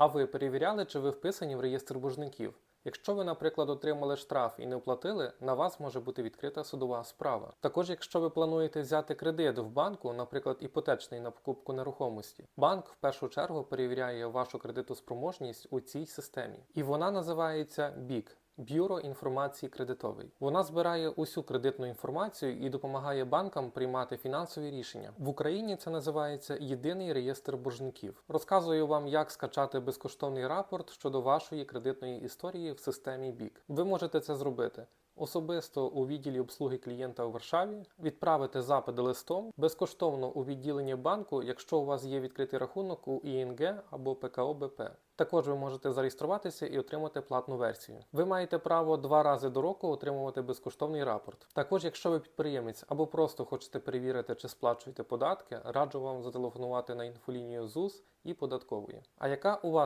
А ви перевіряли, чи ви вписані в реєстр боржників? Якщо ви, наприклад, отримали штраф і не оплатили, на вас може бути відкрита судова справа. Також, якщо ви плануєте взяти кредит в банку, наприклад, іпотечний на покупку нерухомості, банк в першу чергу перевіряє вашу кредитоспроможність у цій системі, і вона називається BIC – Бюро інформації кредитовий. Вона збирає усю кредитну інформацію і допомагає банкам приймати фінансові рішення. В Україні це називається єдиний реєстр боржників. Розказую вам, як скачати безкоштовний рапорт щодо вашої кредитної історії в системі BIC. Ви можете це зробити. Особисто у відділі обслуги клієнта у Варшаві відправити запит листом безкоштовно у відділенні банку, якщо у вас є відкритий рахунок у ІНГ або ПКО БП. Також ви можете зареєструватися і отримати платну версію. Ви маєте право два рази до року отримувати безкоштовний рапорт. Також, якщо ви підприємець або просто хочете перевірити, чи сплачуєте податки, раджу вам зателефонувати на інфолінію ЗУС і податкової. А яка у вас